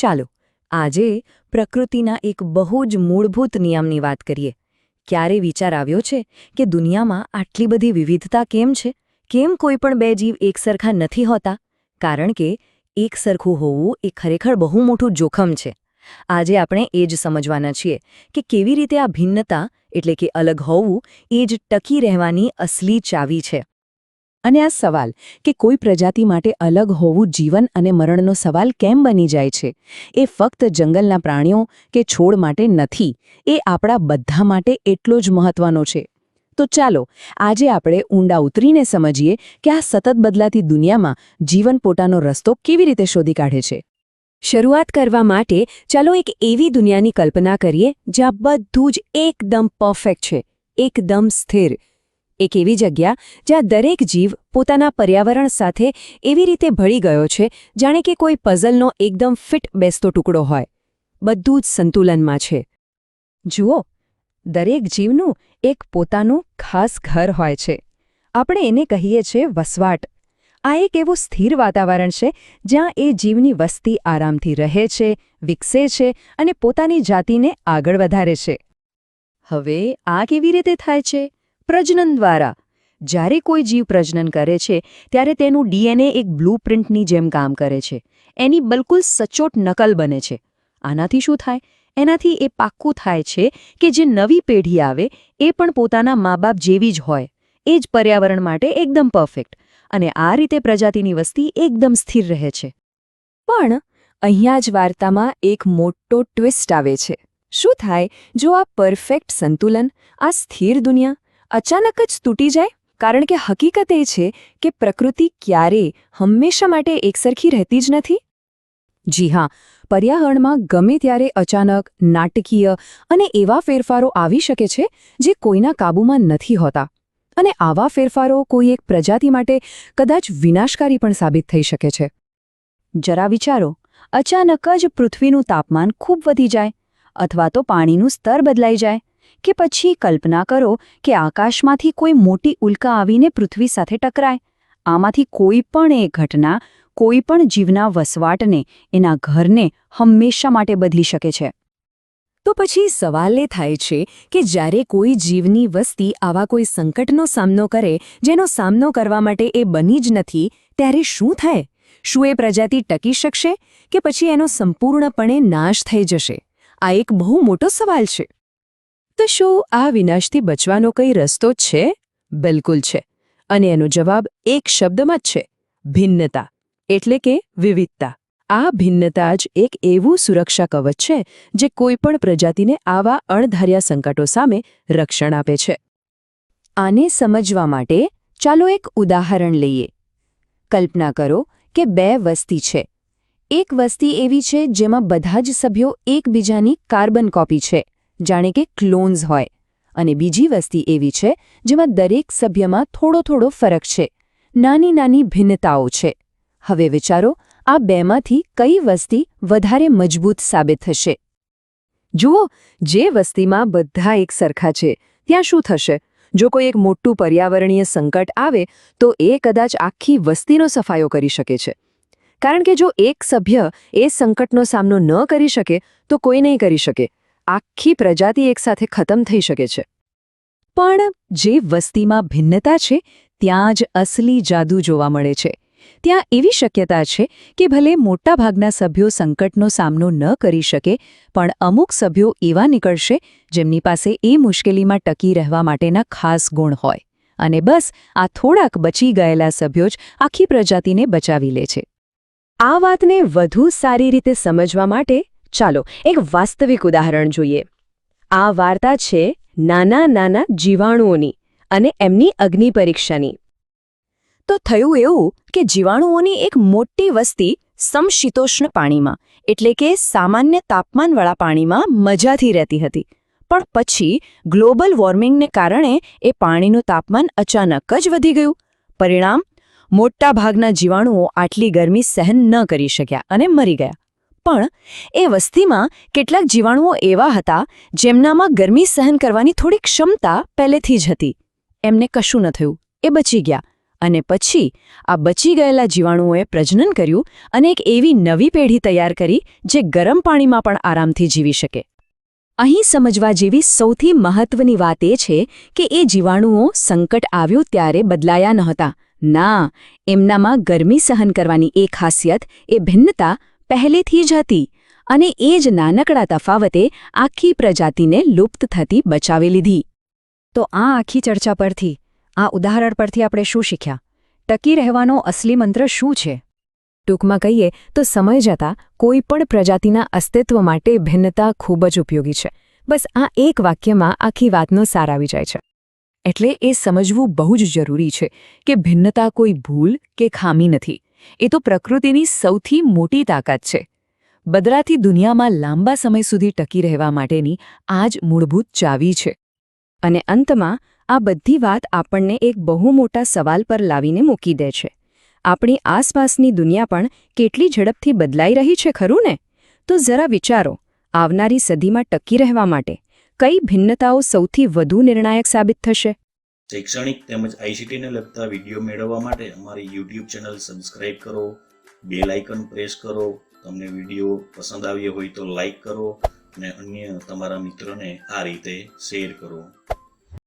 ચાલો, આજે પ્રકૃતિના એક બહુ જ મૂળભૂત નિયમની વાત કરીએ. ક્યારે વિચાર આવ્યો છે કે દુનિયામાં આટલી બધી વિવિધતા કેમ છે? કેમ કોઈ પણ બે જીવ એકસરખા નથી હોતા? કારણ કે એકસરખું હોવું એ ખરેખર બહુ મોટું જોખમ છે. આજે આપણે એ જ સમજવાના છીએ કે કેવી રીતે આ ભિન્નતા, એટલે કે અલગ હોવું, એ જ ટકી રહેવાની અસલી ચાવી છે. અને આ સવાલ કે કોઈ પ્રજાતિ માટે અલગ હોવું જીવન અને મરણનો સવાલ કેમ બની જાય છે? એ ફક્ત જંગલના પ્રાણીઓ કે છોડ માટે નથી, એ આપણા બધા માટે એટલો જ મહત્વનો છે. તો ચાલો, આજે આપણે ઊંડા ઉતરીને સમજીએ કે આ સતત બદલાતી દુનિયામાં જીવન પોતાનો રસ્તો કેવી રીતે શોધી કાઢે છે. શરૂઆત કરવા માટે ચાલો એક એવી દુનિયાની કલ્પના કરીએ જ્યાં બધું જ એકદમ પરફેક્ટ છે, એકદમ સ્થિર. એક એવી જગ્યા જ્યાં દરેક જીવ પોતાના પર્યાવરણ સાથે એવી રીતે ભળી ગયો છે, જાણે કે કોઈ પઝલનો એકદમ ફિટ બેસતો ટુકડો હોય. બધું જ સંતુલનમાં છે. જુઓ, દરેક જીવનું એક પોતાનું ખાસ ઘર હોય છે. આપણે એને કહીએ છીએ વસવાટ. આ એક એવું સ્થિર વાતાવરણ છે, જ્યાં એ જીવની વસ્તી આરામથી રહે છે, વિકસે છે અને પોતાની જાતિને આગળ વધારે છે. હવે આ કેવી રીતે થાય છે? પ્રજનન દ્વારા. જ્યારે કોઈ જીવ પ્રજનન કરે છે, ત્યારે તેનું ડીએનએ એક બ્લૂપ્રિન્ટની જેમ કામ કરે છે. એની બિલકુલ સચોટ નકલ બને છે. આનાથી શું થાય? એનાથી એ પાક્કું થાય છે કે જે નવી પેઢી આવે, એ પણ પોતાના મા બાપ જેવી જ હોય. એ જ પર્યાવરણ માટે એકદમ પરફેક્ટ. અને આ રીતે પ્રજાતિની વસ્તી એકદમ સ્થિર રહે છે. પણ અહીંયા જ વાર્તામાં એક મોટો ટ્વિસ્ટ આવે છે. શું થાય? જો આ પરફેક્ટ સંતુલન, આ સ્થિર દુનિયા અચાનક જ તૂટી જાય, કારણ કે હકીકત એ છે કે પ્રકૃતિ ક્યારેય હંમેશા માટે એકસરખી રહેતી જ નથી? જી હા, પર્યાવરણમાં ગમે ત્યારે અચાનક, નાટકીય અને એવા ફેરફારો આવી શકે છે જે કોઈના કાબૂમાં નથી હોતા. અને આવા ફેરફારો કોઈ એક પ્રજાતિ માટે કદાચ વિનાશકારી પણ સાબિત થઈ શકે છે. જરા વિચારો, અચાનક જ પૃથ્વીનું તાપમાન ખૂબ વધી જાય, અથવા તો પાણીનું સ્તર બદલાઈ જાય કે પછી કલ્પના કરો કે આકાશમાંથી કોઈ મોટી ઉલ્કા આવીને પૃથ્વી સાથે ટકરાય. આમાંથી કોઈ પણ એ ઘટના, કોઈ પણ જીવના વસવાટને, એના ઘરને હંમેશા માટે બદલી શકે છે. તો પછી સવાલ એ થાય છે કે જ્યારે કોઈ જીવની વસ્તી આવા કોઈ સંકટનો સામનો કરે, જેનો સામનો કરવા માટે એ બની જ નથી, ત્યારે શું થાય? શું એ પ્રજાતિ ટકી શકશે? કે પછી એનો સંપૂર્ણપણે નાશ થઈ જશે? આ એક બહુ મોટો સવાલ છે. તો શું આ વિનાશથી બચવાનો કંઈ રસ્તો છે? બિલકુલ છે. અને એનો જવાબ એક શબ્દમાં જ છે. ભિન્નતા. એટલે કે વિવિધતા. આ ભિન્નતા જ એક એવું સુરક્ષા કવચ છે જે કોઈપણ પ્રજાતિને આવા અણધાર્યા સંકટો સામે રક્ષણ આપે છે. આને સમજવા માટે ચાલો એક ઉદાહરણ લઈએ. કલ્પના કરો કે બે વસ્તી છે. એક વસ્તી એવી છે જેમાં બધા જ સભ્યો એકબીજાની કાર્બન કોપી છે. જાણે કે ક્લોન્સ હોય. અને બીજી વસ્તી એવી છે, જેમાં દરેક સભ્યમાં થોડો થોડો ફરક છે. નાની નાની ભિન્નતાઓ છે. હવે વિચારો, આ બેમાંથી કઈ વસ્તી વધારે મજબૂત સાબિત થશે? જુઓ, જે વસ્તીમાં બધા એક સરખા છે, ત્યાં શું થશે? જો કોઈ એક મોટું પર્યાવરણીય સંકટ આવે, તો એ કદાચ આખી વસ્તીનો સફાયો કરી શકે છે. કારણ કે જો એક સભ્ય એ સંકટનો સામનો ન કરી શકે, તો કોઈ નહીં કરી શકે. આખી પ્રજાતિ એકસાથે ખતમ થઈ શકે છે. પણ જે વસ્તીમાં ભિન્નતા છે, ત્યાં જ અસલી જાદુ જોવા મળે છે. ત્યાં એવી શક્યતા છે કે ભલે મોટાભાગના સભ્યો સંકટનો સામનો ન કરી શકે, પણ અમુક સભ્યો એવા નીકળશે જેમની પાસે એ મુશ્કેલીમાં ટકી રહેવા માટેના ખાસ ગુણ હોય. અને બસ, આ થોડાક બચી ગયેલા સભ્યો જ આખી પ્રજાતિને બચાવી લે છે. આ વાતને વધુ સારી રીતે સમજવા માટે ચાલો એક વાસ્તવિક ઉદાહરણ જોઈએ. આ વાર્તા છે નાના નાના જીવાણુઓની અને એમની અગ્નિ પરીક્ષાની તો થયું એવું કે જીવાણુઓની એક મોટી વસ્તી સમશીતોષ્ણ પાણીમાં, એટલે કે સામાન્ય તાપમાનવાળા પાણીમાં મજાથી રહેતી હતી. પણ પછી ગ્લોબલ વોર્મિંગને કારણે એ પાણીનું તાપમાન અચાનક જ વધી ગયું. પરિણામ, મોટાભાગના જીવાણુઓ આટલી ગરમી સહન ન કરી શક્યા અને મરી ગયા. પણ એ વસ્તીમાં કેટલાક જીવાણુઓ એવા હતા જેમનામાં ગરમી સહન કરવાની થોડી ક્ષમતા પહેલેથી જ હતી. એમને કશું ન થયું. એ બચી ગયા અને પછી આ બચી ગયેલા જીવાણુઓએ પ્રજનન કર્યું અને એક એવી નવી પેઢી તૈયાર કરી જે ગરમ પાણીમાં પણ આરામથી જીવી શકે. અહીં સમજવા જેવી સૌથી મહત્વની વાત એ છે કે એ જીવાણુઓ સંકટ આવ્યું ત્યારે બદલાયા નહોતા ના, એમનામાં ગરમી સહન કરવાની એ ખાસિયત, એ ભિન્નતા પહેલેથી જ હતી અને એ જ નાનકડા તફાવતે આખી પ્રજાતિને લુપ્ત થતી બચાવી લીધી. તો આ આખી ચર્ચા પરથી, આ ઉદાહરણ પરથી આપણે શું શીખ્યા? ટકી રહેવાનો અસલી મંત્ર શું છે? ટૂંકમાં કહીએ તો સમય જતાં કોઈ પણ પ્રજાતિના અસ્તિત્વ માટે ભિન્નતા ખૂબ જ ઉપયોગી છે. બસ આ એક વાક્યમાં આખી વાતનો સાર આવી જાય છે. એટલે એ સમજવું બહુ જ જરૂરી છે કે ભિન્નતા કોઈ ભૂલ કે ખામી નથી. એ તો પ્રકૃતિની સૌથી મોટી તાકાત છે. બદલાતી દુનિયામાં લાંબા સમય સુધી ટકી રહેવા માટેની આ જ મૂળભૂત ચાવી છે. અને અંતમાં, આ બધી વાત આપણને એક બહુ મોટા સવાલ પર લાવીને મૂકી દે છે. આપણી આસપાસની દુનિયા પણ કેટલી ઝડપથી બદલાઈ રહી છે ખરું ને? તો જરા વિચારો, આવનારી સદીમાં ટકી રહેવા માટે કઈ ભિન્નતાઓ સૌથી વધુ નિર્ણાયક સાબિત થશે? શૈક્ષણિક તેમજ આઈસીટીને લગતા વીડિયો મેળવવા માટે અમારી યુટ્યુબ ચેનલ સબસ્ક્રાઇબ કરો, બેલ આઇકન પ્રેસ કરો, તમને વીડિયો પસંદ આવ્યો હોય તો લાઈક કરો અને અન્ય તમારા મિત્રોને આ રીતે શેર કરો.